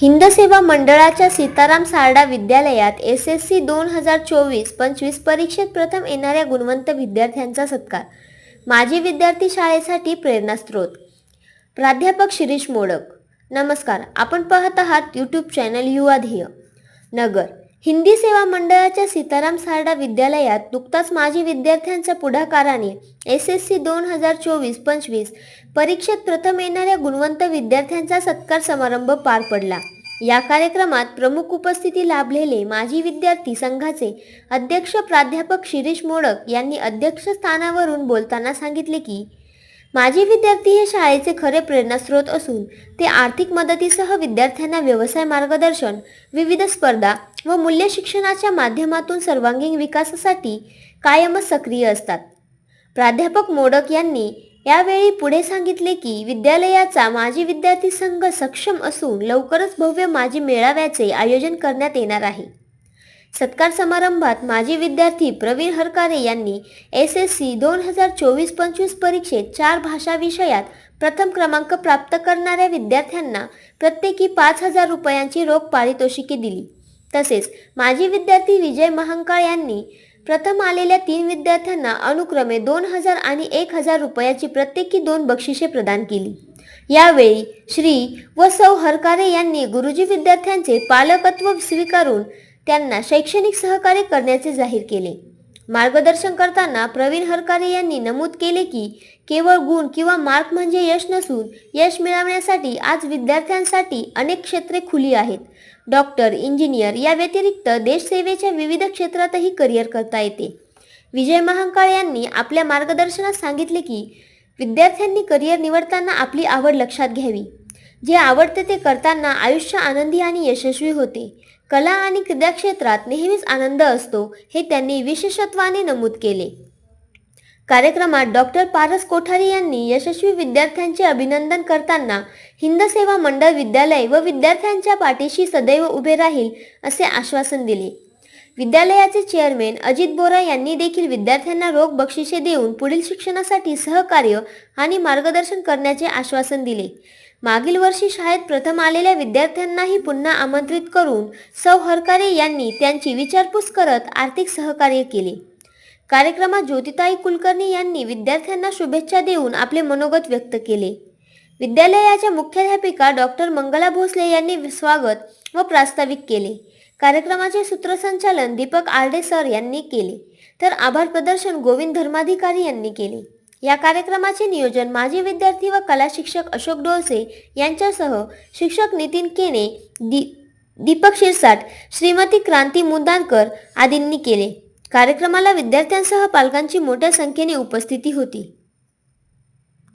हिंद सेवा मंडळाच्या सीताराम सारडा विद्यालयात एस एस सी दोन हजार चोवीस पंचवीस परीक्षेत प्रथम येणाऱ्या गुणवंत विद्यार्थ्यांचा सत्कार. माजी विद्यार्थी शाळेसाठी प्रेरणास्त्रोत प्राध्यापक शिरीष मोडक. नमस्कार आपण पाहत आहात यूट्यूब चॅनल युवा ध्येय. नगर. हिंदी सेवा मंडळाच्या सीताराम सारडा विद्यालयात नुकताच माजी विद्यार्थ्यांच्या पुढाकाराने एस एस सी दोन हजार चोवीस पंचवीस परीक्षेत प्रथम येणाऱ्या गुणवंत विद्यार्थ्यांचा सत्कार समारंभ पार पडला. या कार्यक्रमात प्रमुख उपस्थिती लाभलेले माजी विद्यार्थी संघाचे अध्यक्ष प्राध्यापक शिरीष मोडक यांनी अध्यक्षस्थानावरून बोलताना सांगितले की माजी विद्यार्थी हे शाळेचे खरे प्रेरणास्रोत असून ते आर्थिक मदतीसह विद्यार्थ्यांना व्यवसाय मार्गदर्शन विविध स्पर्धा व मूल्य शिक्षणाच्या माध्यमातून सर्वांगीण विकासासाठी कायमच सक्रिय असतात. प्राध्यापक मोडक यांनी यावेळी पुढे सांगितले की विद्यालयाचा माजी विद्यार्थी संघ सक्षम असून लवकरच भव्य माजी मेळाव्याचे आयोजन करण्यात येणार आहे. सत्कार समारंभात माजी विद्यार्थी प्रवीण हरकारे यांनी एस एस सी दोन हजार चोवीस पंचवीस परीक्षेत चार भाषा विषयात प्रथम क्रमांक प्राप्त करणाऱ्या विद्यार्थ्यांना प्रत्येकी पाच हजार रुपयांची रोख पारितोषिके दिली. तसेच माजी विद्यार्थी विजय महांकाळ यांनी प्रथम आलेल्या तीन विद्यार्थ्यांना अनुक्रमे दोन हजार आणि एक हजार रुपयाची प्रत्येकी दोन बक्षिसे प्रदान केली. यावेळी श्री व सौ हरकारे यांनी गुरुजी विद्यार्थ्यांचे पालकत्व स्वीकारून त्यांना शैक्षणिक सहकार्य करण्याचे जाहीर केले. मार्गदर्शन करताना प्रवीण हरकारे यांनी नमूद केले की केवळ गुण किंवा मार्क म्हणजे यश नसून यश मिळवण्यासाठी आज विद्यार्थ्यांसाठी अनेक क्षेत्रे खुली आहेत. डॉक्टर इंजिनियर या व्यतिरिक्त देशसेवेच्या विविध क्षेत्रातही करिअर करता येते. विजय महांकाळ यांनी आपल्या मार्गदर्शनात सांगितले की विद्यार्थ्यांनी करिअर निवडताना आपली आवड लक्षात घ्यावी. जे आवडते ते करताना आयुष्य आनंदी आणि यशस्वी होते. कला आणि क्रीडा क्षेत्रात नेहमीच आनंद असतो हे त्यांनी विशेषत्वाने नमूद केले. कार्यक्रमात डॉक्टर पारस कोठारी यांनी यशस्वी विद्यार्थ्यांचे अभिनंदन करताना हिंद सेवा मंडळ विद्यालय व विद्यार्थ्यांच्या पाठीशी सदैव उभे राहील असे आश्वासन दिले. विद्यालयाचे चेअरमॅन अजित बोरा यांनी देखील विद्यार्थ्यांना रोख बक्षिसे देऊन पुढील शिक्षणासाठी सहकार्य आणि मार्गदर्शन करण्याचे आश्वासन दिले. मागील वर्षी शाळेत प्रथम आलेल्या विद्यार्थ्यांनाही पुन्हा आमंत्रित करून सौ हरकारे यांनी त्यांची विचारपूस करत आर्थिक सहकार्य केले. कार्यक्रमात ज्योतिताई कुलकर्णी यांनी विद्यार्थ्यांना शुभेच्छा देऊन आपले मनोगत व्यक्त केले. विद्यालयाच्या मुख्याध्यापिका डॉक्टर मंगला भोसले यांनी स्वागत व प्रास्ताविक केले. कार्यक्रमाचे सूत्रसंचालन दीपक आर्डे सर यांनी केले. तर आभार प्रदर्शन गोविंद धर्माधिकारी यांनी केले. या कार्यक्रमाचे नियोजन माजी विद्यार्थी व कला शिक्षक अशोक डोळसे यांच्यासह शिक्षक नितीन केने दी दीपक शिरसाट श्रीमती क्रांती मुदानकर आदींनी केले. कार्यक्रमाला विद्यार्थ्यांसह पालकांची मोठ्या संख्येने उपस्थिती होती.